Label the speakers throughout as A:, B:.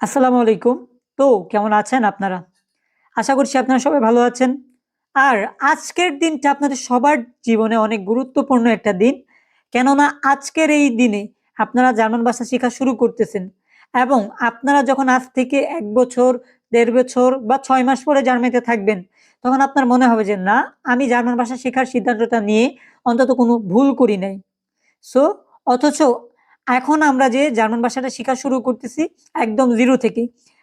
A: আসসালামু আলাইকুম। তো, কেমন আছেন আপনারা? আশা করছি আপনারা সবাই ভালো আছেন। আর আজকের দিনটা আপনাদের সবার জীবনে অনেক গুরুত্বপূর্ণ একটা দিন। কেননা আজকের এই দিনে আপনারা জার্মান ভাষা শেখা শুরু করতেছেন এবং আপনারা যখন আজ থেকে এক বছর, দেড় বছর বা ছয় মাস পরে জার্মানিতে থাকবেন, তখন আপনার মনে হবে যে, না, আমি জার্মান ভাষা শেখার সিদ্ধান্তটা নিয়ে অন্তত কোনো ভুল করি নাই। সো অথচ এখন আমরা যে জার্মান ভাষাটা শেখা শুরু করতেছি একদম জিরো থেকে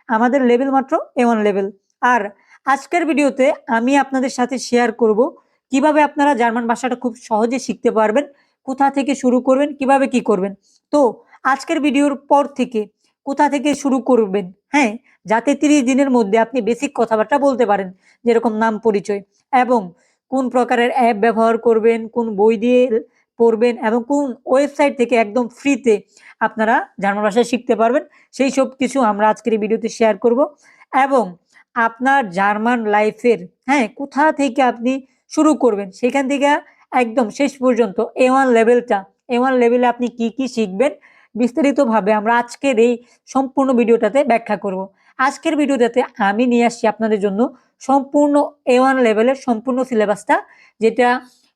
A: আমাদের লেভেল মাত্র এ ওয়ান লেভেল আর আজকের ভিডিওতে আমি আপনাদের সাথে শেয়ার করব কীভাবে আপনারা জার্মান ভাষাটা খুব সহজে শিখতে পারবেন, কোথা থেকে শুরু করবেন, কীভাবে কি করবেন। তো আজকের ভিডিওর পর থেকে কোথা থেকে শুরু করবেন হ্যাঁ? যাতে তিরিশ দিনের মধ্যে আপনি বেসিক কথাবার্তা বলতে পারেন, যেরকম নাম পরিচয়, এবং কোন প্রকারের অ্যাপ ব্যবহার করবেন, কোন বই দিয়ে পড়বেন এবং কোন ওয়েবসাইট থেকে একদম ফ্রিতে আপনারা জার্মান ভাষা শিখতে পারবেন, সেই সব কিছু আমরা আজকের এই ভিডিওতে শেয়ার করব। এবং আপনার জার্মান লাইফের হ্যাঁ কোথা থেকে আপনি শুরু করবেন, সেখান থেকে একদম শেষ পর্যন্ত এ ওয়ান লেভেলটা এ ওয়ান লেভেলে আপনি কি কি শিখবেন, বিস্তারিতভাবে আমরা আজকের এই সম্পূর্ণ ভিডিওটাতে ব্যাখ্যা করব। আজকের ভিডিওটাতে আমি নিয়ে আসছি আপনাদের জন্য সম্পূর্ণ এ ওয়ান লেভেলের সম্পূর্ণ সিলেবাসটা যেটা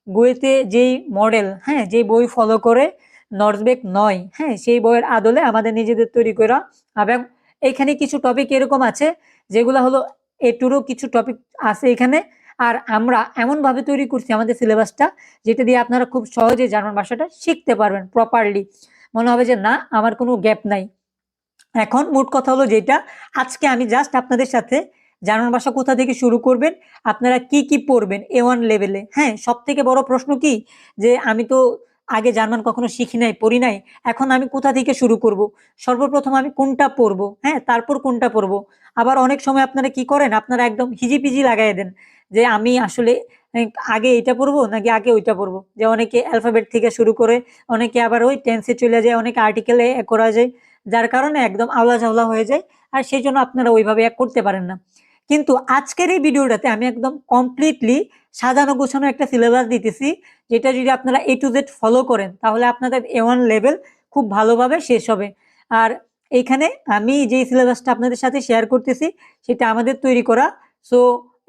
A: বইতে যেই মডেল হ্যাঁ যেই বই ফলো করে নর্থবেক নয় হ্যাঁ সেই বইয়ের আদলে আমাদের নিজেদের তৈরি করা। এবং এখানে কিছু টপিক এরকম আছে, যেগুলো হলো এটুরও কিছু টপিক আছে এখানে। আর আমরা এমনভাবে তৈরি করছি আমাদের সিলেবাসটা যেটা দিয়ে আপনারা খুব সহজে জার্মান ভাষাটা শিখতে পারবেন প্রপারলি মনে হবে যে না, আমার কোনো গ্যাপ নাই। এখন মোট কথা হলো যেটা, আজকে আমি জাস্ট আপনাদের সাথে জার্মান ভাষা কোথা থেকে শুরু করবেন? আপনারা কি কি পড়বেন এ ওয়ান লেভেলে হ্যাঁ সব থেকে বড় প্রশ্ন কি? যে আমি তো আগে জার্মান কখনো শিখি নাই, পড়ি নাই, এখন আমি কোথা থেকে শুরু করব? সর্বপ্রথম আমি কোনটা পড়ব? হ্যাঁ তারপর কোনটা পড়ব? আবার অনেক সময় আপনারা কি করেন? আপনারা একদম হিজিপিজি লাগাই দেন, যে আমি আসলে আগে এটা পড়ব নাকি আগে ওইটা পড়ব? যে অনেকে অ্যালফাবেট থেকে শুরু করে, অনেকে আবার ওই টেন্সে চলে যায়, অনেকে আর্টিকেলে করা যায়, যার কারণে একদম আওলা ঝাওলা হয়ে যায়, আর সেই জন্য আপনারা ওইভাবে এক করতে পারেন না। কিন্তু আজকের এই ভিডিওটাতে আমি একদম কমপ্লিটলি সাজানো গোছানো একটা সিলেবাস দিতেছি, যেটা যদি আপনারা এ টু জেড ফলো করেন, তাহলে আপনাদের এ ওয়ান লেভেল খুব ভালোভাবে শেষ হবে। আর এইখানে আমি যে সিলেবাসটা আপনাদের সাথে শেয়ার করতেছি, সেটা আমাদের তৈরি করা। সো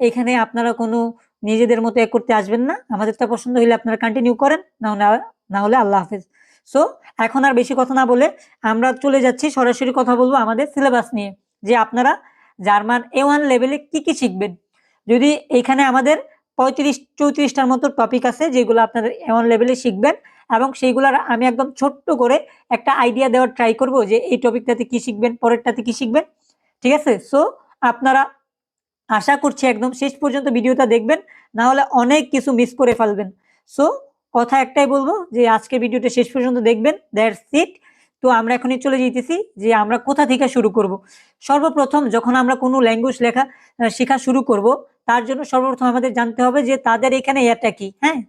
A: এখানে আপনারা কোনো নিজেদের মতো এক করতে আসবেন না। আমাদেরটা পছন্দ হলে আপনারা কন্টিনিউ করেন, না না হলে আল্লাহ হাফেজ। সো এখন আর বেশি কথা না বলে আমরা চলে যাচ্ছি। সরাসরি কথা বলব আমাদের সিলেবাস নিয়ে, যে আপনারা জার্মান এ ওয়ান লেভেলে কি কি শিখবেন? যদি এখানে আমাদের পঁয়ত্রিশ, চৌত্রিশটার মতো টপিক আছে, যেগুলো আপনাদের এ ওয়ান লেভেলে শিখবেন এবং সেইগুলোর আমি একদম ছোট্ট করে একটা আইডিয়া দেওয়ার ট্রাই করব যে এই টপিকটাতে কি শিখবেন, পরেরটাতে কি শিখবেন, ঠিক আছে? সো আপনারা আশা করছি একদম শেষ পর্যন্ত ভিডিওটা দেখবেন, না হলে অনেক কিছু মিস করে ফেলবেন। সো কথা একটাই বলব যে আজকে ভিডিওটা শেষ পর্যন্ত দেখবেন দ্যাটস ইট তো আমরা এখনই চলে যেতেছি যে আমরা কোথা থেকে শুরু করব। সর্বপ্রথম যখন আমরা কোনো ল্যাঙ্গুয়েজ লেখা শেখা শুরু করব, তার জন্য সর্বপ্রথম আমাদের জানতে হবে যে তাদের এখানে এটা কি হ্যাঁ?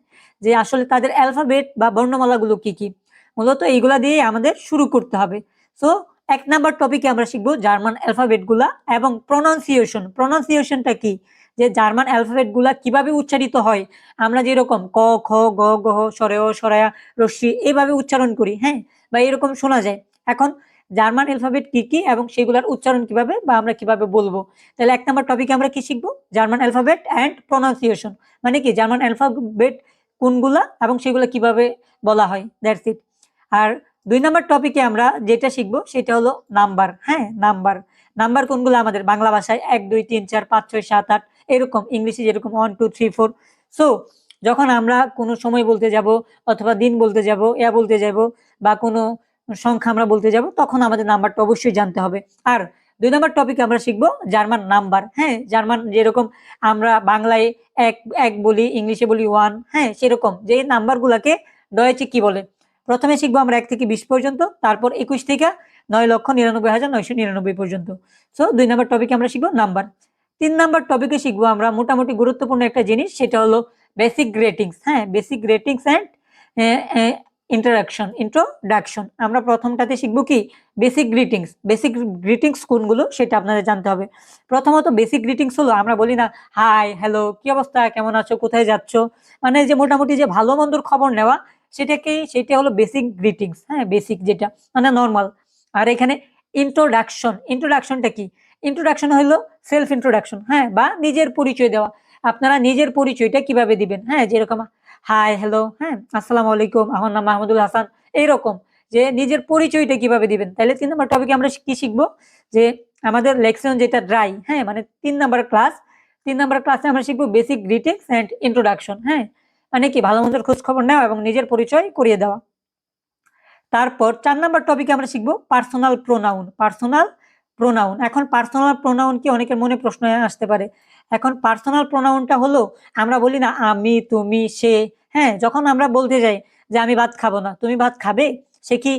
A: যে আসলে তাদের অ্যালফাবেট বা বর্ণমালাগুলো কি কি, মূলত এইগুলা দিয়ে আমাদের শুরু করতে হবে। সো এক নাম্বার টপিকে আমরা শিখব জার্মান অ্যালফাবেটগুলা এবং প্রনাউন্সিয়েশন প্রনাউন্সিয়েশনটা কি? যে জার্মান অ্যালফাবেটগুলা কীভাবে উচ্চারিত হয়? আমরা যেরকম ক, খ, গ গহ সরেয় সরায়া রশ্মি এইভাবে উচ্চারণ করি হ্যাঁ? বা এরকম শোনা যায়। এখন জার্মান অ্যালফাবেট কি কি এবং সেগুলোর উচ্চারণ কীভাবে বা আমরা কীভাবে বলব? তাহলে এক নম্বর টপিকে আমরা কি শিখব? জার্মান অ্যালফাবেট অ্যান্ড প্রনাউন্সিয়েশন মানে কি জার্মান অ্যালফাবেট কোনগুলা এবং সেগুলো কীভাবে বলা হয়? দ্যাটস ইট আর দুই নম্বর টপিকে আমরা যেটা শিখব সেটা হলো নাম্বার হ্যাঁ? নাম্বার। নাম্বার কোনগুলো আমাদের বাংলা ভাষায়? এক, দুই, তিন, চার, পাঁচ, ছয়, সাত, আট এরকম, ইংলিশে যেরকম one two three four so যখন আমরা কোনো সময় বলতে যাব, অথবা দিন বলতে যাব ইয়া বলতে যাব, বা কোনো সংখ্যা আমরা বলতে যাব, তখন আমাদের নাম্বারটা অবশ্যই জানতে হবে। আর দুই নম্বর টপিক আমরা শিখব জার্মান নাম্বার। হ্যাঁ জার্মান যেরকম আমরা বাংলায় এক এক বলি, ইংলিশে বলি ওয়ান হ্যাঁ সেরকম। যে নাম্বারগুলোকে ডয়েছে কি বলে? প্রথমে শিখব আমরা এক থেকে বিশ পর্যন্ত, তারপর একুশ থেকে নয় লক্ষ নিরানব্বই হাজার নয়শো নিরানব্বই পর্যন্ত। সো দুই নম্বর টপিকে আমরা শিখব নাম্বার। তিন নাম্বার টপিকে শিখব আমরা মোটামুটি গুরুত্বপূর্ণ একটা জিনিস, সেটা হলো বেসিক গ্রেটিংস হ্যাঁ basic greetings and interaction introduction আমরা প্রথমটাতে শিখব কি? বেসিক গ্রিটিংস বেসিক গ্রিটিংস কোনগুলো? সেটা আপনাদের জানতে হবে। প্রথমত বেসিক গ্রিটিংস হলো, আমরা বলি না হাই হ্যালো কি অবস্থা? কেমন আছো? কোথায় যাচ্ছ? মানে যে মোটামুটি যে ভালো মন্দর খবর নেওয়া, সেটাকেই, সেটা হলো বেসিক গ্রিটিংস হ্যাঁ বেসিক যেটা মানে নর্মাল আর এখানে ইন্ট্রোডাকশন ইন্ট্রোডাকশনটা কি? ইন্ট্রোডাকশন হলো সেলফ ইন্ট্রোডাকশন হ্যাঁ বা নিজের পরিচয় দেওয়া। আপনারা নিজের পরিচয়টা কীভাবে দিবেন? হ্যাঁ যেরকম হাই হ্যালো হ্যাঁ আসসালামু আলাইকুম আমার নাম মাহমুদুল হাসান এইরকম যে নিজের পরিচয়টা কীভাবে দিবেন? তাহলে তিন নম্বর টপিকে আমরা কি শিখব? যে আমাদের লেকশন যেটা ড্রাই হ্যাঁ মানে তিন নম্বর ক্লাস তিন নম্বর ক্লাসে আমরা শিখব বেসিক গ্রিটিংস অ্যান্ড ইন্ট্রোডাকশন হ্যাঁ। মানে কি, ভালো মন্দের খোঁজ খবর নেওয়া এবং নিজের পরিচয় করিয়ে দেওয়া। তারপর চার নম্বর টপিকে আমরা শিখব পার্সোনাল প্রোনাউন পার্সোনাল প্রোনাউন এখন পার্সোনাল প্রোনাউন কি অনেকের মনে প্রশ্ন আসতে পারে। এখন পার্সোনাল প্রোনাউনটা হলো, আমরা বলি না আমি, তুমি, সে হ্যাঁ যখন আমরা বলতে যাই যে আমি ভাত খাব না, তুমি ভাত খাবে? সে কি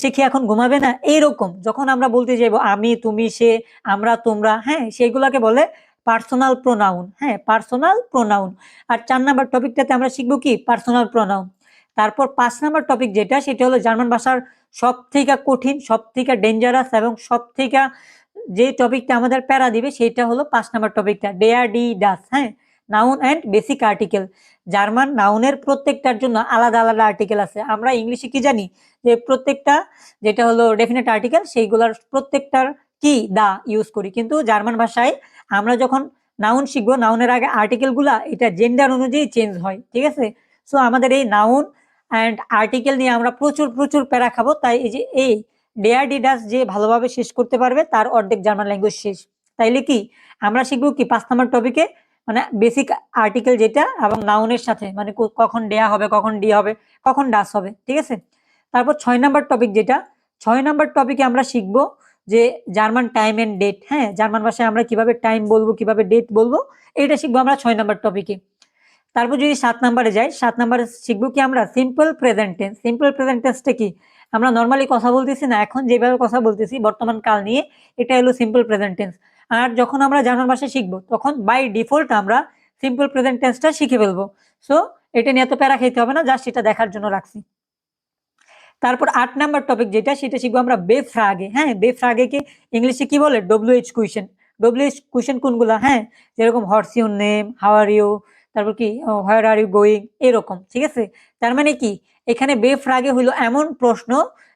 A: সে কি এখন ঘুমাবে না? এইরকম, যখন আমরা বলতে যাইবো আমি, তুমি, সে, আমরা, তোমরা হ্যাঁ সেগুলোকে বলে পার্সোনাল প্রোনাউন হ্যাঁ পার্সোনাল প্রোনাউন আর চার নাম্বার টপিকটাতে আমরা শিখব কি? পার্সোনাল প্রোনাউন তারপর পাঁচ নাম্বার টপিক যেটা, সেটা হলো জার্মান ভাষার সব থেকে কঠিন সব থেকে ডেঞ্জারাস এবং সব থেকে যে টপিকটা আমাদের প্যারা দিবে সেটা হলো পাঁচ নাম্বার টপিকটা ডেয়ার ডি ডাস হ্যাঁ? Noun and basic article German নাউনের প্রত্যেকটার জন্য আলাদা আলাদা আর্টিকেল আছে। আমরা ইংলিশে কি জানি? যে প্রত্যেকটা যেটা হলো ডেফিনেট আর্টিকেল সেইগুলোর প্রত্যেকটার কি, দা ইউজ করি। কিন্তু জার্মান ভাষায় আমরা যখন নাউন শিখব নাউনের আগে আর্টিকেলগুলা এটা জেন্ডার অনুযায়ী চেঞ্জ হয়, ঠিক আছে? সো আমাদের এই নাউন অ্যান্ড আর্টিকেল নিয়ে আমরা প্রচুর প্রচুর প্যারা খাব। তাই এই যে এই ডেয়ার ডিডাস যে ভালোভাবে শেষ করতে পারবে, তার অর্ধেক জার্মান ল্যাঙ্গুয়েজ শেষ। তাইলে কি, আমরা শিখব কি, পাঁচ নম্বর টপিকে মানে বেসিক আর্টিকেল যেটা এবং নাউনের সাথে মানে কখন ডেয়া হবে, কখন ডি হবে, কখন ডাস হবে, ঠিক আছে? তারপর ছয় নাম্বার টপিক যেটা, ছয় নাম্বার টপিকে আমরা শিখব যে জার্মান টাইম অ্যান্ড ডেট হ্যাঁ জার্মান ভাষায় আমরা কীভাবে টাইম বলব, কীভাবে ডেট বলব এটা শিখব আমরা ছয় নাম্বার টপিকে তারপর যদি সাত নাম্বারে যাই, সাত নাম্বারে শিখব কি আমরা? Simple present tense simple present টেন্সটা কি? আমরা নর্মালি কথা বলতেছি না, এখন যেভাবে কথা বলতেছি, বর্তমান কাল নিয়ে এটা হলো সিম্পল প্রেজেন্ট টেন্স আর যখন আমরা জার্মান ভাষা শিখব, তখন বাই ডিফল্ট আমরা সিম্পল প্রেজেন্ট টেন্সটা শিখে ফেলব। সো এটা নিয়ে এত প্যারা খেতে হবে না জাস্ট এটা দেখার জন্য রাখছি। তারপর আট নাম্বার টপিক যেটা, সেটা শিখব আমরা বেফ্রাগে। হ্যাঁ বেফ্রাগে কে? ইংলিশে কি বলে? W H question W H question কোনগুলা? হ্যাঁ যেরকম what's your name how are you তারপর কি হোয়ার আর ইউ গোয়িং এরকম, ঠিক আছে? তার মানে কি, এখানে বেফ্রাগে হইল এমন প্রশ্ন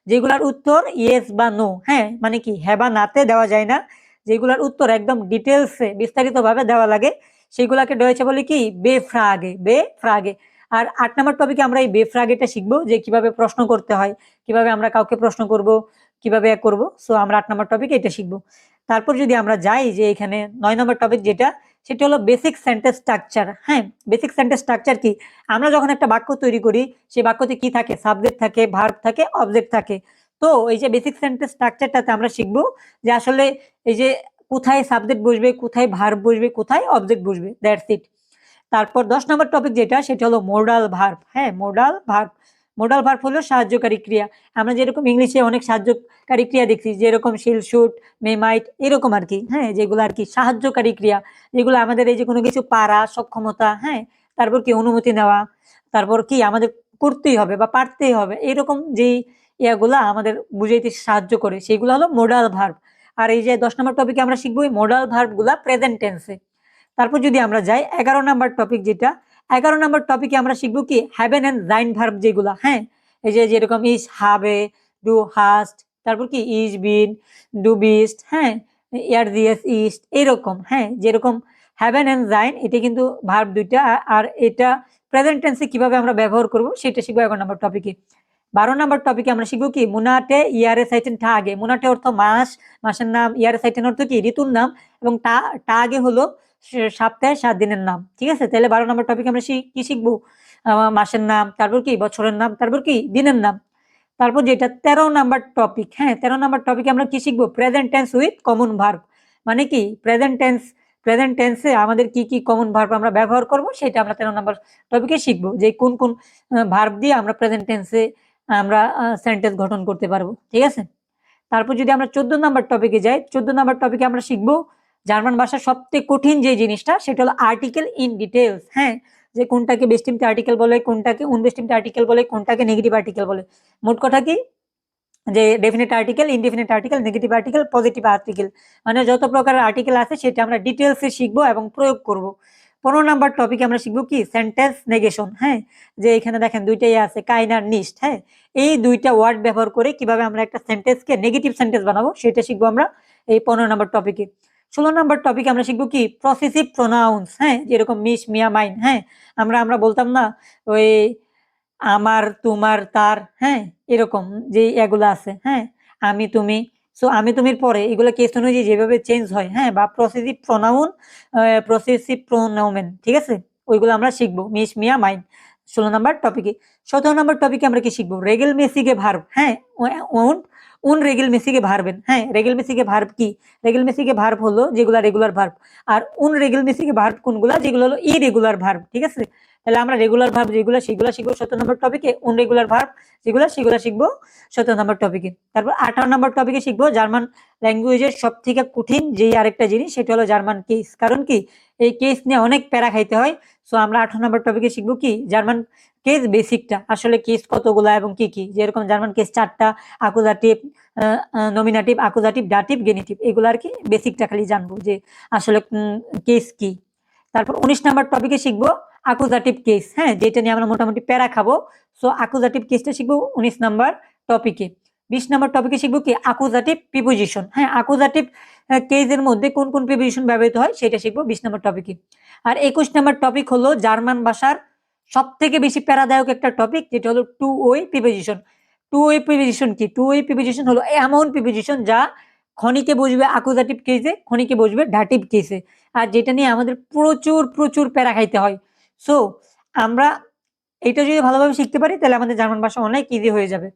A: যেগুলার উত্তর ইয়েস বা নো হ্যাঁ? মানে কি হ্যাঁ বা নাতে দেওয়া যায় না। যেগুলার উত্তর একদম ডিটেলসে বিস্তারিতভাবে দেওয়া লাগে। সেগুলাকে রয়েছে বলে কি বেফ্রাগে বেফ্রাগে আর আট নম্বর টপিকে আমরা এই বেফ্রাগেটা শিখব যে কীভাবে প্রশ্ন করতে হয়, কীভাবে আমরা কাউকে প্রশ্ন করব, কীভাবে করব। সো আমরা আট নম্বর টপিকে এটা শিখব। তারপর যদি আমরা যাই যে এখানে নয় নম্বর টপিক যেটা সেটা হলো বেসিক সেন্টেন্স স্ট্রাকচার হ্যাঁ বেসিক সেন্টেন্স স্ট্রাকচার কি? আমরা যখন একটা বাক্য তৈরি করি, সেই বাক্যতে কি থাকে? সাবজেক্ট থাকে ভার্ব থাকে অবজেক্ট থাকে। তো এই যে বেসিক সেন্টেন্স স্ট্রাকচারটাতে আমরা শিখব যে আসলে এই যে কোথায় সাবজেক্ট বসবে, কোথায় ভার্ব বসবে, কোথায় অবজেক্ট বসবে দ্যাটস ইট তারপর দশ নম্বর টপিক যেটা, সেটা হলো মোডাল ভার্ব হ্যাঁ মোডাল ভার্ব মোডাল ভার্ব হলো সাহায্যকারী ক্রিয়া। আমরা যেরকম ইংলিশে অনেক সাহায্যকারী ক্রিয়া দেখছি, যেরকম শিল শুট মেমাইট, এরকম আর কি হ্যাঁ যেগুলো আর কি সাহায্যকারী ক্রিয়া, যেগুলো আমাদের এই যে কোনো কিছু পারা, সক্ষমতা হ্যাঁ তারপর কি অনুমতি নেওয়া, তারপর কি আমাদের করতেই হবে বা পারতেই হবে, এরকম যেই ইয়াগুলা আমাদের বুঝাইতে সাহায্য করে, সেগুলো হলো মোডাল ভার্ব আর এই যে দশ নম্বর টপিকে আমরা শিখব মোডাল ভার্বগুলা প্রেজেন্ট টেন্সে তারপর যদি আমরা যাই, এগারো নাম্বার টপিক যেটা এগারো নাম্বার টপিকে আমরা শিখব কি হ্যাভেন অ্যান্ড জাইন ভার্ব যেগুলা হ্যাঁ? এই যে যেরকম ইজ হাবে ডু হাস্ট তারপর কি ইজ বিন ডু বিস্ট হ্যাঁ? ইয়ার দিয়েস ইস্ট এরকম হ্যাঁ? যেরকম হ্যাভেন অ্যান্ড জাইন এটা কিন্তু ভার্ব দুইটা, আর এটা প্রেজেন্ট টেন্সে কীভাবে আমরা ব্যবহার করব সেটা শিখব এগারো নাম্বার টপিকে বারো নাম্বার টপিকে আমরা শিখব কি মুনাটে, ইয়ারে, সাইটেন টা আগে। মুনাটে অর্থ মাস, মাসের নাম, ইয়ারে, সাইটেন অর্থ কি? ঋতুর নাম, এবং টা টা আগে হলো সপ্তাহে সাত দিনের নাম, ঠিক আছে? তাহলে বারো নম্বর টপিক আমরা কি শিখব? মাসের নাম, তারপর কি? বছরের নাম, তারপর কি? দিনের নাম। তারপর যেটা তেরো নাম্বার টপিক হ্যাঁ তেরো নাম্বার টপিকে আমরা কি শিখব? Present tense with common verb মানে কি? প্রেজেন্ট টেন্স প্রেজেন্ট টেন্সে আমাদের কি কি কমন ভার্ব আমরা ব্যবহার করব? সেটা আমরা তেরো নাম্বার টপিকে শিখব যে কোন কোন ভার্ব দিয়ে আমরা প্রেজেন্ট টেন্সে আমরা সেন্টেন্স গঠন করতে পারব, ঠিক আছে? তারপর যদি আমরা চোদ্দ নাম্বার টপিকে যাই, চোদ্দ নাম্বার টপিকে আমরা শিখব জার্মান ভাষার সবথেকে কঠিন যে জিনিসটা, সেটা হলো আর্টিকেল ইন ডিটেলস হ্যাঁ যে কোনটাকে বেস্টিমতে আর্টিকেল বলে, কোনটাকে উনবেস্টিমতে আর্টিকেল বলে, কোনটাকে নেগেটিভ আর্টিকেল বলে। মোট কথা কি? যে definite article indefinite article negative article positive article মানে যত প্রকারের আর্টিকেল আছে, সেটা আমরা ডিটেলসে শিখব এবং প্রয়োগ করব। পনেরো নাম্বার টপিকে আমরা শিখব কি? সেন্টেন্স নেগেশন হ্যাঁ যে এখানে দেখেন দুইটাই আছে কাইন আর নিস্ট হ্যাঁ এই দুইটা ওয়ার্ড ব্যবহার করে কীভাবে আমরা একটা সেন্টেন্সকে নেগেটিভ সেন্টেন্স বানাবো, সেটা শিখব আমরা এই পনেরো নাম্বার টপিকে ষোলো নম্বর টপিক আমরা শিখব কি? প্রসেসিভ প্রোনাউন্স হ্যাঁ? যেরকম মিস মিয়া মাইন হ্যাঁ? আমরা আমরা বলতাম না, ওই আমার, তোমার, তার হ্যাঁ? এরকম যে এগুলো আছে হ্যাঁ? আমি, তুমি সো আমি, তুমির পরে এগুলো কেস অনুযায়ী যেভাবে চেঞ্জ হয় হ্যাঁ? বা প্রসেসিভ প্রোনাউন প্রসেসিভ প্রোনাউমেন ঠিক আছে? ওইগুলো আমরা শিখব মিস মিয়া মাইন ষোলো নম্বর টপিকে সতেরো নম্বর টপিকে আমরা কি শিখব? রেগেল মেসিকে ভার্ব হ্যাঁ? উন উন রেগিল মেসিকে ভার্বেন হ্যাঁ রেগেল মেসিকে ভার্ব কি? রেগেল মেসিকে ভার্ব হলো যেগুলা রেগুলার ভার্ব আর উন রেগিল মেসিকে ভার্ব কোনগুলা? যেগুলো হলো ইরেগুলার ভার্ব ঠিক আছে? তাহলে আমরা রেগুলার ভার্ব যেগুলো সেগুলো শিখব সতেরো নম্বর টপিকে উন রেগুলার ভার্ব যেগুলো সেগুলো শিখব সতেরো নম্বর টপিকে তারপর আঠারো নম্বর টপিকে শিখব জার্মান ল্যাঙ্গুয়েজের সব থেকে কঠিন যেই আরেকটা জিনিস, সেটা হলো জার্মান কেস কারণ কি? এই কেস নিয়ে অনেক প্যারা খাইতে হয়। সো আমরা আঠারো নম্বর টপিকে শিখব কি? জার্মান কেস বেসিকটা আসলে কেস কতগুলা এবং কি কি? যেরকম জার্মান কেস চারটা আকুজাটিভ নমিনাটিভ আকুজাটিভ ডাটিভ গেনিটিভ এগুলো আর কি বেসিকটা খালি জানব যে আসলে কেস কি। তারপর উনিশ নাম্বার টপিকে শিখব আকুজাটিভ কেস হ্যাঁ যেটা নিয়ে আমরা মোটামুটি প্যারা খাব। সো আকুজাটিভ কেসটা শিখব উনিশ নাম্বার টপিকে বিশ নাম্বার টপিকে শিখব কি? আকুজাটিভ প্রিপোজিশন হ্যাঁ আকুজাটিভ কেসের মধ্যে কোন কোন প্রিপোজিশন ব্যবহৃত হয় সেটা শিখব বিশ নাম্বার টপিকে আর একুশ নাম্বার টপিক হলো জার্মান ভাষার সব থেকে বেশি প্যারাদায়ক একটা টপিক যেটা হলো two way preposition two way preposition কি? টু ওয়ে প্রিপোজিশন হলো এমন প্রিপোজিশন যা খনিকে বসবে আকুজাটিভ কেসে খনিকে বসবে ডাটিভ কেসে আর যেটা নিয়ে আমাদের প্রচুর প্রচুর প্যারা খাইতে হয়। সো আমরা এটা যদি ভালোভাবে শিখতে পারি, তাহলে আমাদের জার্মান ভাষা অনেক ইজি হয়ে যাবে।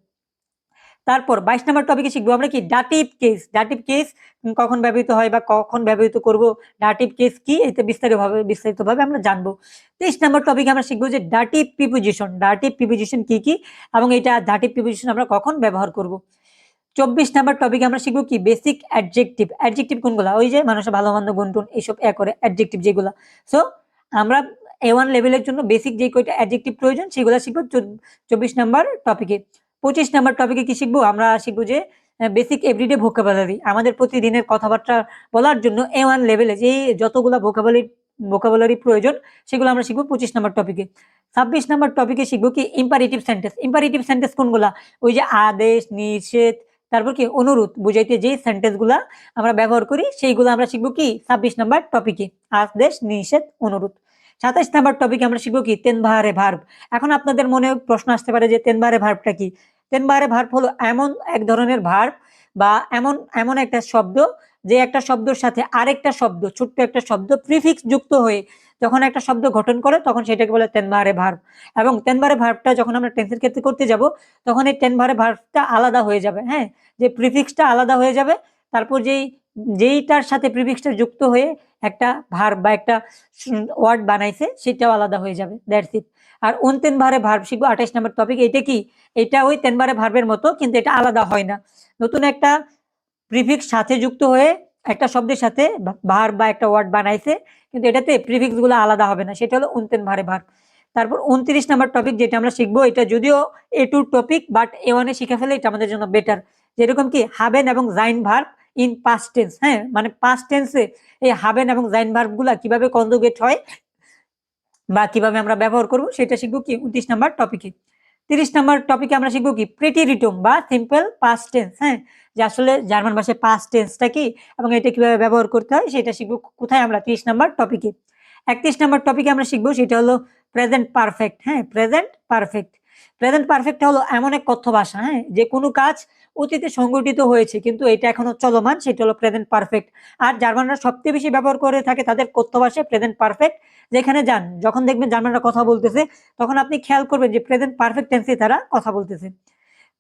A: তারপর বাইশ নম্বর টপিকে শিখব আমরা কি? ডাটিভ কেস ডাটিভ কেস কখন ব্যবহৃত হয় বা কখন ব্যবহৃত করব? ডাটিভ কেস কি? এতে বিস্তারিতভাবে বিস্তারিতভাবে আমরা জানব। তেইশ নম্বর টপিকে আমরা শিখব যে ডাটিভ প্রিপোজিশন ডাটিভ প্রিপোজিশন কি কি? এবং এটা ডাটিভ প্রিপোজিশন আমরা কখন ব্যবহার করব? চব্বিশ নাম্বার টপিকে আমরা শিখব কি? বেসিক অ্যাডজেক্টিভ অ্যাডজেক্টিভ কোনগুলো? ওই যে মানুষের ভালো মন্দ গুণটুন, এইসব এ করে অ্যাডজেক্টিভ যেগুলো। সো আমরা এ ওয়ান লেভেলের জন্য বেসিক যে কয়টা অ্যাডজেক্টিভ প্রয়োজন, সেগুলো শিখব চব্বিশ নাম্বার টপিকে পঁচিশ নাম্বার টপিকে কি শিখব? আমরা শিখব যে বেসিক এভরিডে ভোকাবুলারি আমাদের প্রতিদিনের কথাবার্তা বলার জন্য এ ওয়ান লেভেলে যে যতগুলো ভোকাবুলারি ভোকাবুলারি প্রয়োজন, সেগুলো আমরা শিখব পঁচিশ নাম্বার টপিকে ছাব্বিশ নাম্বার টপিকে শিখব কি? ইম্পারেটিভ সেন্টেন্স ইম্পারেটিভ সেন্টেন্স কোনগুলা? ওই যে আদেশ, নিষেধ, তারপর কি? অনুরোধ, বুঝাইতে যে সেন্টেন্সগুলা আমরা ব্যবহার করি, সেইগুলো আমরা শিখব কি? ছাব্বিশ নাম্বার টপিকে আদেশ, নিষেধ, অনুরোধ। সাতাইশ নাম্বার টপিকে আমরা শিখব কি? তেনবাহারে ভার্ব এখন আপনাদের মনে প্রশ্ন আসতে পারে যে তেনবাহারে ভার্বটা কি? তেনবাহারে ভার্ব হলো এমন এক ধরনের ভার্ব বা এমন এমন একটা শব্দ যে একটা শব্দের সাথে আরেকটা শব্দ, ছোট্ট একটা শব্দ প্রিফিক্স যুক্ত হয়ে যখন একটা শব্দ গঠন করে তখন সেটাকে বলে তেনবাহারে ভার্ব এবং তেনবারে ভার্বটা যখন আমরা টেন্সের ক্ষেত্রে করতে যাব, তখন এই টেনবারে ভার্বটা আলাদা হয়ে যাবে হ্যাঁ? যে প্রিফিক্সটা আলাদা হয়ে যাবে, তারপর যেই যেইটার সাথে প্রিফিক্সটা যুক্ত হয়ে একটা ভার্ব বা একটা ওয়ার্ড বানাইছে, সেটাও আলাদা হয়ে যাবে দ্যাটস ইট আর উন তিন ভারে ভার্ব শিখব আঠাইশ নম্বর টপিক এটা কি? এটা ওই তেনবারে ভার্বের মতো, কিন্তু এটা আলাদা হয় না। নতুন একটা প্রিফিক্স সাথে যুক্ত হয়ে একটা শব্দের সাথে ভার্ব বা একটা ওয়ার্ড বানাইছে, কিন্তু এটাতে প্রিফিক্সগুলো আলাদা হবে না, সেটা হলো উনতেন ভারে ভার্ব তারপর উনত্রিশ নাম্বার টপিক যেটা আমরা শিখব, এটা যদিও A two topic but A ওয়ানে শিখে ফেলে, এটা আমাদের জন্য বেটার যেরকম কি হাবেন এবং জাইন ভার্ব ইন পাস্ট টেন্স হ্যাঁ? মানে পাস্ট টেন্সে এই হাবেন এবং জাইন ভার্বগুলা কীভাবে কনজুগেট হয় বা কীভাবে আমরা ব্যবহার করব সেটা শিখব কি? উনত্রিশ নাম্বার টপিকে তিরিশ নাম্বার টপিকে আমরা শিখব কি? প্রেটি রিটম বা সিম্পল পাস্ট টেন্স হ্যাঁ? যে আসলে জার্মান ভাষায় পাস্ট টেন্সটা কি এবং এটা কীভাবে ব্যবহার করতে হয় সেটা শিখব কোথায় আমরা? তিরিশ নাম্বার টপিকে একত্রিশ নাম্বার টপিকে আমরা শিখব সেটা হলো প্রেজেন্ট পারফেক্ট হ্যাঁ? প্রেজেন্ট পারফেক্ট প্রেজেন্ট পারফেক্ট হলো এমন এক কথ্য ভাষা হ্যাঁ? যে কোনো কাজ অতীতে সংগঠিত হয়েছে, কিন্তু এটা এখনও চলমান, সেটা হলো প্রেজেন্ট পারফেক্ট আর জার্মানরা সবচেয়ে বেশি ব্যবহার করে থাকে তাদের কথ্য ভাষায় প্রেজেন্ট পারফেক্ট যেখানে যান, যখন দেখবেন জার্মানরা কথা বলতেছে, তখন আপনি খেয়াল করবেন যে প্রেজেন্ট পারফেক্ট টেন্সে তারা কথা বলতেছে।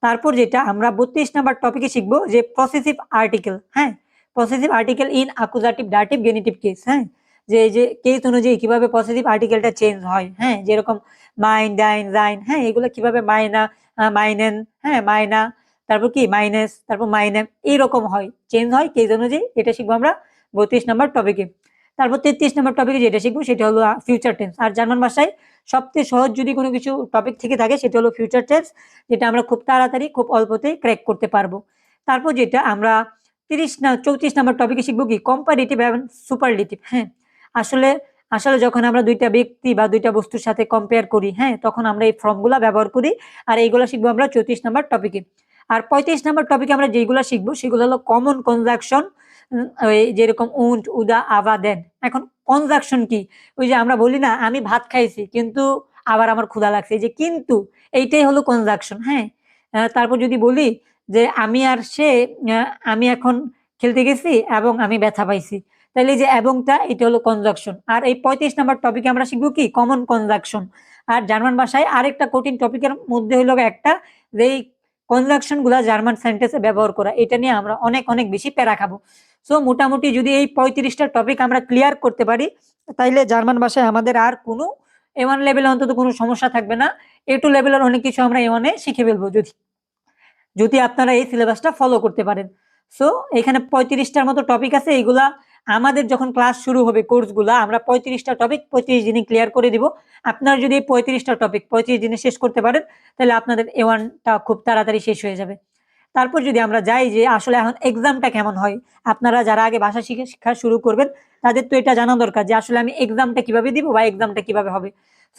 A: তারপর যেটা আমরা বত্রিশ নাম্বার টপিকে শিখব যে প্রসেসিভ আর্টিকেল হ্যাঁ? প্রসেসিভ আর্টিকেল ইন আকুজাটিভ ডাটিভ গেনিটিভ কেস হ্যাঁ? যে যে কেস অনুযায়ী কীভাবে পজিটিভ আর্টিকেলটা চেঞ্জ হয় হ্যাঁ? যেরকম মাইন ডাইন জাইন হ্যাঁ? এগুলো কীভাবে মাইনা মাইনেন হ্যাঁ? মাইনা তারপর কি মাইনাস তারপর মাইনেম এইরকম হয়। চেঞ্জ হয় কেস অনুযায়ী এটা শিখব আমরা বত্রিশ নম্বর টপিকে তারপর তেত্রিশ নম্বর টপিকে যেটা শিখব, সেটা হলো ফিউচার টেন্স আর জার্মান ভাষায় সবচেয়ে সহজ যদি কোনো কিছু টপিক থেকে থাকে, সেটা হলো ফিউচার টেন্স যেটা আমরা খুব তাড়াতাড়ি, খুব অল্পতেই ক্র্যাক করতে পারব। তারপর যেটা আমরা তিরিশ না, চৌত্রিশ নম্বর টপিকে শিখব কি কম্পারেটিভ এবং সুপারলিটিভ হ্যাঁ। আসলে আসলে যখন আমরা দুইটা ব্যক্তি বা দুইটা বস্তুর সাথে কম্পেয়ার করি হ্যাঁ তখন আমরা এই ফর্মগুলা ব্যবহার করি, আর এইগুলা শিখব আমরা চৌত্রিশ নাম্বার টপিকে আর পঁয়ত্রিশ নাম্বার টপিকে আমরা যেগুলো শিখব, সেগুলো হলো কমন কনজাকশন ওই যেরকম উন্ট উদা, আবা, দেন। এখন কনজাকশন কি? ওই যে আমরা বলি না, আমি ভাত খাইছি, কিন্তু আবার আমার ক্ষুধা লাগছে। যে কিন্তু, এইটাই হলো কনজাকশন হ্যাঁ? তারপর যদি বলি যে আমি আর সে আমি এখন খেলতে গেছি এবং আমি ব্যথা পাইছি। তাহলে যে এবংটা, এটা হলো কনজাকশন আর এই পঁয়ত্রিশ নাম্বার টপিকে আমরা শিখব কি? কমন কনজাকশন আর জার্মান ভাষায় আরেকটা কঠিন টপিকের মধ্যে হলো একটা, যে এই কনজাকশনগুলা জার্মান সেন্টেন্সে ব্যবহার করা, এটা নিয়ে আমরা অনেক অনেক বেশি প্যারা খাব। সো মোটামুটি যদি এই পঁয়ত্রিশটা টপিক আমরা ক্লিয়ার করতে পারি, তাইলে জার্মান ভাষায় আমাদের আর কোনো এ ওয়ান লেভেলে অন্তত কোনো সমস্যা থাকবে না। এ টু লেভেলের অনেক কিছু আমরা এ ওয়ানে শিখে ফেলব যদি যদি আপনারা এই সিলেবাসটা ফলো করতে পারেন। সো এখানে পঁয়ত্রিশটার মতো টপিক আছে, এইগুলা আমাদের যখন ক্লাস শুরু হবে কোর্সগুলা, আমরা পঁয়ত্রিশটা টপিক পঁয়ত্রিশ দিনে ক্লিয়ার করে দিব। আপনারা যদি এই পঁয়ত্রিশটা টপিক পঁয়ত্রিশ দিনে শেষ করতে পারেন, তাহলে আপনাদের এ ওয়ানটা খুব তাড়াতাড়ি শেষ হয়ে যাবে। তারপর যদি আমরা যাই যে আসলে এখন এক্সামটা কেমন হয়, আপনারা যারা আগে ভাষা শিখে শিক্ষা শুরু করবেন, তাদের তো এটা জানা দরকার যে আসলে আমি এক্সামটা কীভাবে দিব বা এক্সামটা কীভাবে হবে।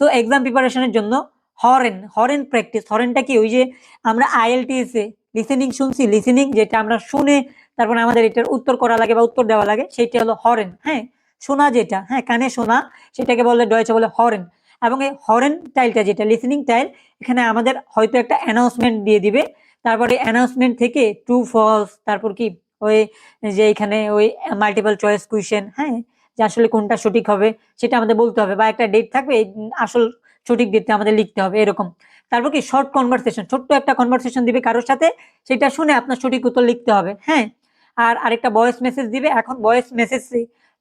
A: তো এক্সাম প্রিপারেশনের জন্য হরেন হরেন প্র্যাকটিস হরেনটা কি? ওই যে আমরা আইএলটিএস লিসেনিং শুনছি লিসেনিং যেটা আমরা শুনে তারপরে আমাদের এটার উত্তর করা লাগে বা উত্তর দেওয়া লাগে, সেইটা হলো হরেন। হ্যাঁ শোনা যেটা হ্যাঁ কানে শোনা সেটাকে বলে ডয়েছে বলে হরেন। এবং এই হরেন টাইলটা যেটা লিসেনিং টাইল এখানে আমাদের হয়তো একটা অ্যানাউন্সমেন্ট দিয়ে দিবে। তারপরে অ্যানাউন্সমেন্ট থেকে ট্রু ফলস তারপর কি, ওই যে এখানে ওই মাল্টিপল চয়েস কুয়েশন হ্যাঁ যে আসলে কোনটা সঠিক হবে, সেটা আমাদের বলতে হবে। বা একটা ডেট থাকবে আসল সঠিক ডেটটা আমাদের লিখতে হবে, এরকম। তারপর কি শর্ট কনভারসেশন ছোট্ট একটা কনভারসেশন দিবে কারোর সাথে, সেটা শুনে আপনার সঠিক উত্তর লিখতে হবে হ্যাঁ। আর আরেকটা ভয়েস মেসেজ দিবে। এখন ভয়েস মেসেজ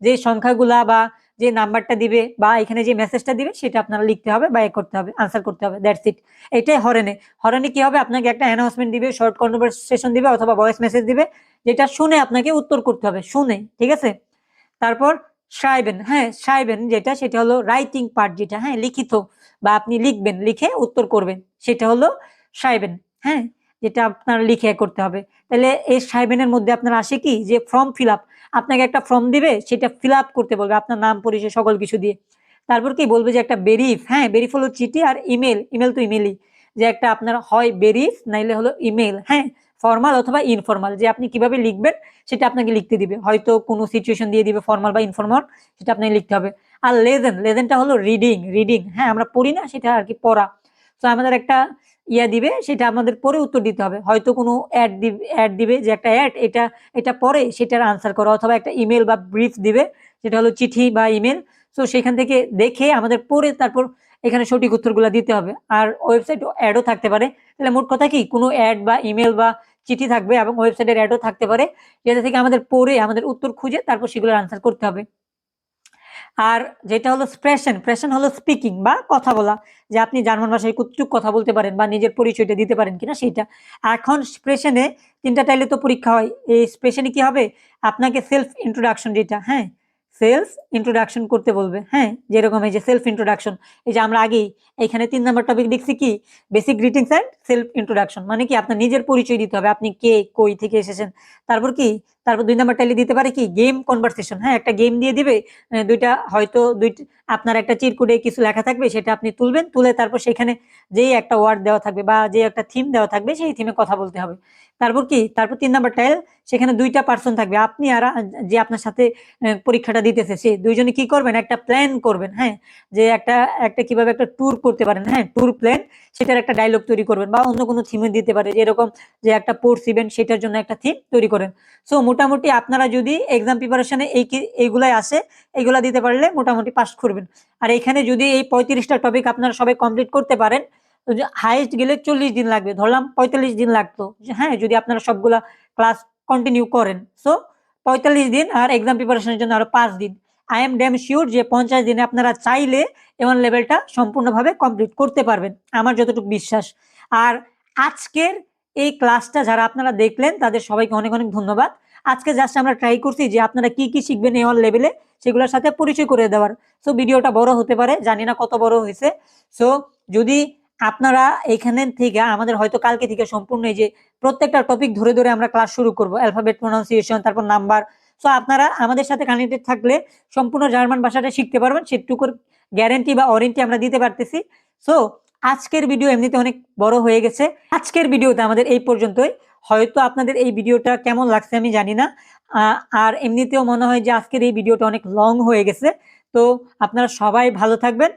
A: যে সংখ্যাগুলা বা যে নাম্বারটা দিবে বা এখানে যে মেসেজটা দিবে, সেটা আপনারা লিখতে হবে বা করতে হবে আনসার করতে হবে দ্যাটস ইট এটাই হরেনে হরেনে কি হবে? আপনাকে একটা অ্যানাউন্সমেন্ট দিবে শর্ট কনভারসেশন দিবে অথবা ভয়েস মেসেজ দিবে, যেটা শুনে আপনাকে উত্তর করতে হবে, শুনে, ঠিক আছে? তারপর সাইবেন হ্যাঁ সাইবেন যেটা, সেটা হলো রাইটিং পার্ট যেটা হ্যাঁ লিখিত বা আপনি লিখবেন, লিখে উত্তর করবেন, সেটা হলো সাইবেন হ্যাঁ? যেটা আপনার লিখে করতে হবে। তাহলে এই সাইবেনের মধ্যে আপনার আসে কি? যে ফর্ম ফিল আপ আপনাকে একটা ফর্ম দিবে, সেটা ফিল আপ করতে বলবে আপনার নাম, পরিচয়, সকল কিছু দিয়ে। তারপর কি বলবে যে একটা বেরিফ হ্যাঁ বেরিফ হলো চিঠি আর ইমেল ইমেল তো ইমেলই যে একটা আপনার হয় বেরিফ, নাইলে হলো ইমেল হ্যাঁ ফর্মাল অথবা ইনফর্মাল যে আপনি কীভাবে লিখবেন, সেটা আপনাকে লিখতে দিবে। হয়তো কোনো সিচুয়েশন দিয়ে দিবে ফর্মাল বা ইনফর্মাল সেটা আপনাকে লিখতে হবে। আর লেজেন লেজেনটা হলো রিডিং রিডিং হ্যাঁ আমরা পড়ি না, সেটা আর কি পড়া। তো আমাদের একটা ইয়া দিবে, সেটা আমাদের পরে উত্তর দিতে হবে। হয়তো কোনো অ্যাড দিবে অ্যাড দিবে যে একটা অ্যাড এটা এটা পরে সেটার আনসার করা, অথবা একটা ইমেল বা ব্রিফ দিবে যেটা হলো চিঠি বা ইমেল সো সেখান থেকে দেখে আমাদের পরে তারপর এখানে সঠিক উত্তরগুলো দিতে হবে। আর ওয়েবসাইট অ্যাডও থাকতে পারে। তাহলে মোট কথা কি? কোনো অ্যাড বা ইমেল বা চিঠি থাকবে এবং ওয়েবসাইটের অ্যাডও থাকতে পারে। যেটা থেকে আমাদের পরে আমাদের উত্তর খুঁজে তারপর সেগুলোর আনসার করতে হবে। আর যেটা হলো স্প্রেশন প্রেশন হলো স্পিকিং বা কথা বলা। যে আপনি জার্মান ভাষায় কতটুকু কথা বলতে পারেন বা নিজের পরিচয়টা দিতে পারেন কিনা সেটা। এখন প্রেশনে তিনটা টাইলে তো পরীক্ষা হয়। এই প্রেশনে কি হবে? আপনাকে সেলফ ইন্ট্রোডাকশন যেটা হ্যাঁ? সেলফ ইন্ট্রোডাকশন করতে বলবে হ্যাঁ? যেরকম এই যে সেলফ ইন্ট্রোডাকশন এই যে আমরা আগেই এখানে তিন নম্বর টপিক দেখছি কি? Basic greetings and self introduction মানে কি আপনার নিজের পরিচয় দিতে হবে, আপনি কে, কই থেকে এসেছেন? তারপর কি? তারপর দুই নম্বর টাইলে দিতে পারে কি? গেম কনভারসেশন হ্যাঁ একটা গেম দিয়ে দিবে দুইটা হয়তো দুই আপনার একটা চিরকুটে কিছু লেখা থাকবে, সেটা আপনি তুলবেন, তুলে তারপর সেখানে যেই একটা ওয়ার্ড দেওয়া থাকবে বা যে একটা থিম দেওয়া থাকবে, সেই থিমে কথা বলতে হবে। তারপর কি? তারপর তিন নাম্বার টাইল সেখানে দুইটা পার্সন থাকবে, আপনি আর যে আপনার সাথে পরীক্ষাটা দিতেছে, সে দুইজনে কি করবেন? একটা প্ল্যান করবেন হ্যাঁ যে একটা একটা কীভাবে একটা ট্যুর করতে পারেন হ্যাঁ ট্যুর প্ল্যান সেটার একটা ডায়লগ তৈরি করবেন। বা অন্য কোনো থিমে দিতে পারে যেরকম যে একটা পোর্টস ইভেন্ট সেটার জন্য একটা থিম তৈরি করেন। সো মোটামুটি আপনারা যদি এক্সাম প্রিপারেশনে এই এইগুলাই আসে, এইগুলা দিতে পারলে মোটামুটি পাস করবেন। আর এখানে যদি এই পঁয়ত্রিশটা টপিক আপনারা সবাই কমপ্লিট করতে পারেন হাইস্ট গেলে চল্লিশ দিন লাগবে, ধরলাম পঁয়তাল্লিশ দিন লাগতো। হ্যাঁ যদি আপনারা সবগুলা ক্লাস কন্টিনিউ করেন। সো পঁয়তাল্লিশ দিন আর এক্সাম প্রিপারেশনের জন্য আরও পাঁচ দিন। আই এম ড্যাম শিওর যে পঞ্চাশ দিনে আপনারা চাইলে এমন লেভেলটা সম্পূর্ণভাবে কমপ্লিট করতে পারবেন। আমার যতটুকু বিশ্বাস। আর আজকের এই ক্লাসটা যারা আপনারা দেখলেন, তাদের সবাইকে অনেক অনেক ধন্যবাদ। আজকে জাস্ট আমরা ট্রাই করছি যে আপনারা কি কি শিখবেন এই লেভেলে সেগুলোর সাথে পরিচয় করে দেওয়ার। সো ভিডিওটা বড় হতে পারে, জানি না কত বড় হয়েছে। সো যদি আপনারা এখানে থেকে, আমাদের হয়তো কালকে থেকে সম্পূর্ণ এই যে প্রত্যেকটা টপিক ধরে ধরে আমরা ক্লাস শুরু করব অ্যালফাবেট প্রোনাউন্সিয়েশন তারপর নাম্বার সো আপনারা আমাদের সাথে কানেক্টেড থাকলে সম্পূর্ণ জার্মান ভাষাটা শিখতে পারবেন, সেটুকুর গ্যারেন্টি বা ওয়ারেন্টি আমরা দিতে পারতেছি। সো আজকের ভিডিও এমনিতে অনেক বড় হয়ে গেছে। আজকের ভিডিওতে আমাদের এই পর্যন্তই। হয়তো আপনাদের এই ভিডিওটা কেমন লাগছে আমি জানি না। আর এমনিতেও মনে হয় যে আজকের এই ভিডিওটা অনেক লং হয়ে গেছে। তো আপনারা সবাই ভালো থাকবেন।